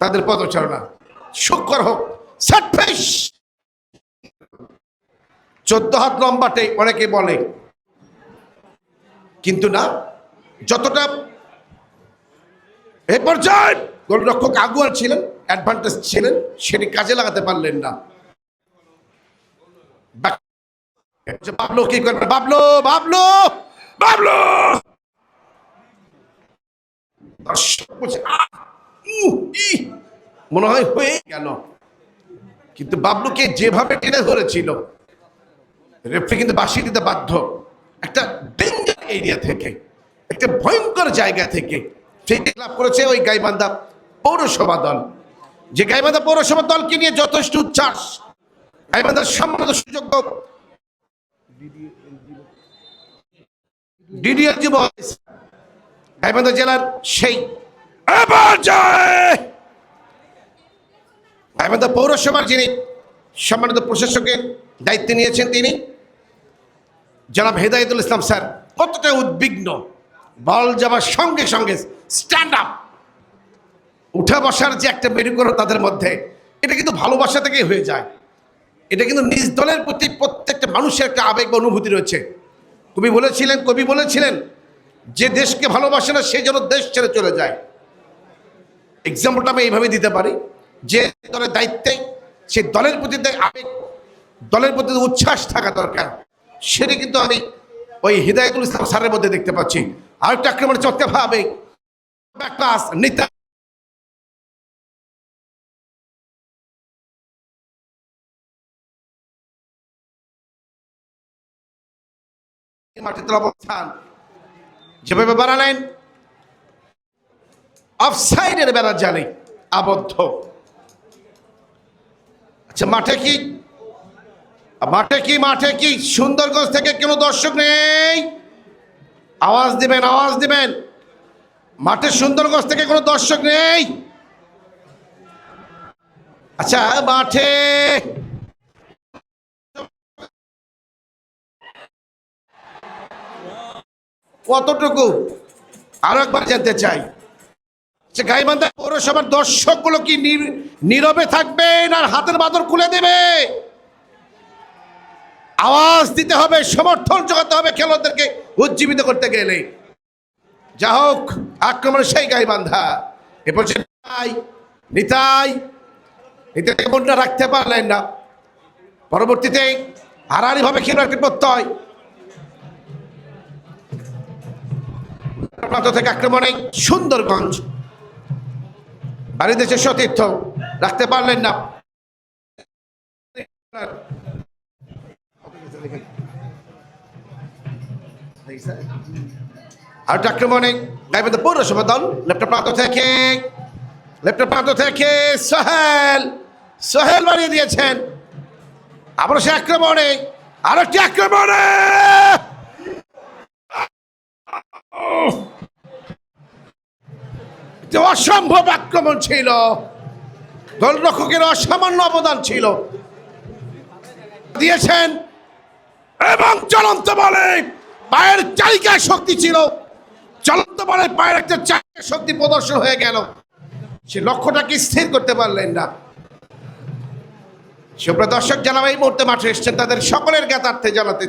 তাদের পদচারণা শুক্র হোক চোদ্দ হাত লম্বাটে অনেকে বলে, কিন্তু না, যতটা এ পর্যায়ে গোলরক্ষক আগুয়ার ছিলেন অ্যাডভান্টেজ ছিলেন, সেটি কাজে লাগাতে পারলেন না। বাবলু কি করবে? বাবলু বাবলু বাবলু! দর্শক বলছে, "আহ, মনে হয় হয়ে গেল কিন্তু বাবলুকে যেভাবে টেনে ধরেছিল রেফারি কিন্তু বাসি দিতে বাধ্য। একটা ডেঞ্জার এরিয়া থেকে একটা ভয়ঙ্কর জায়গা থেকে সেই লাভ করেছে ওই গাইবান্ধা পৌরসভা দল। যে গাইবান্ধা পৌরসভা দলকে নিয়ে যথেষ্ট উচ্ছ্বাস গাইবান্ধার সম্মানিত সুযোগ্য ডিডিএল যুব গাইবান্ধা জেলার সেই গাইবান্ধা পৌরসভার যিনি সম্মানিত প্রশাসকের দায়িত্ব নিয়েছেন তিনি, জনাব হেদায়তুল ইসলাম স্যার, কতটা উদ্বিগ্ন। বল যাবার সঙ্গে সঙ্গে স্ট্যান্ড আপ উঠে বসার যে একটা মেরুকরণ তাদের মধ্যে, এটা কিন্তু ভালোবাসা থেকেই হয়ে যায়। এটা কিন্তু নিজ দলের প্রতি প্রত্যেকটা মানুষের একটা আবেগ অনুভূতি রয়েছে। কবি বলেছিলেন কবি বলেছিলেন, যে দেশকে ভালোবাসে না, সে যেন দেশ ছেড়ে চলে যায়। এক্সাম্পলটা আমি এইভাবে দিতে পারি। যে দলের দায়িত্বে সেই দলের প্রতি আবেগ, দলের প্রতি উচ্ছ্বাস থাকা দরকার, সেটা কিন্তু আমি ওই হৃদয়তুল ইসলাম স্যারের মধ্যে দেখতে পাচ্ছি। আরেকটা আক্রমণ চটকে ভাবে নিতা মাটিতে অবস্থান। যেভাবে বাড়ালেন অফসাইডের বেড়া জানি আবদ্ধ। আচ্ছা মাঠে কি? মাঠে কি মাঠে কি? সুন্দরগঞ্জ থেকে কোনো দর্শক নেই? আওয়াজ দিবেন আওয়াজ দিবেন। মাঠে সুন্দরগঞ্জ থেকে কোনো দর্শক নেই? আচ্ছা মাঠে কতটুকু? আরও একবার জানতে চাই। যে গাইবান্ধা পৌরসভার দর্শকগুলো কি নীর- নীরবে থাকবে না হাতের বাদর খুলে দেবে? আওয়াজ দিতে হবে, সমর্থন জোগাতে হবে খেলোয়াড়দেরকে উজ্জীবিত করতে গেলে। যা হোক আক্রমণ সেই গাইবান্ধা। এ পর্যন্ত নিতাই নিতাই নিতাই মনটা রাখতে পারলেন না। পরবর্তীতে হারাহারিভাবে খেলোয়াড়কে করতে হয় প্রান্ত থেকে আক্রমণে সুন্দরগঞ্জ। বাড়িদেশের সতীর্থ। রাখতে পারলেন না। আর একটা আক্রমণে গাইবান্ধা পৌরসভা দল লেফট প্রান্ত থেকে। লেফট প্রান্ত থেকে। সোহেল সোহেল বাড়িয়ে দিয়েছেন। আবার সে আক্রমণে আর একটি আক্রমণে! যে অসম্ভব আক্রমণ ছিল। গোলরক্ষকের অসামান্য অবদান ছিল। দিয়েছেন এবং চলন্ত বলে পায়ের চালিকায় শক্তি ছিল। চলন্ত বলে পায়ের একটা চালিকা শক্তি প্রদর্শন হয়ে গেল। সে লক্ষ্যটাকে স্থির করতে পারলেন না। সুপ্রিয় দর্শক জানাব এই মুহূর্তে মাঠে এসছেন, তাদের সকলের জ্ঞাতার্থে জানাতে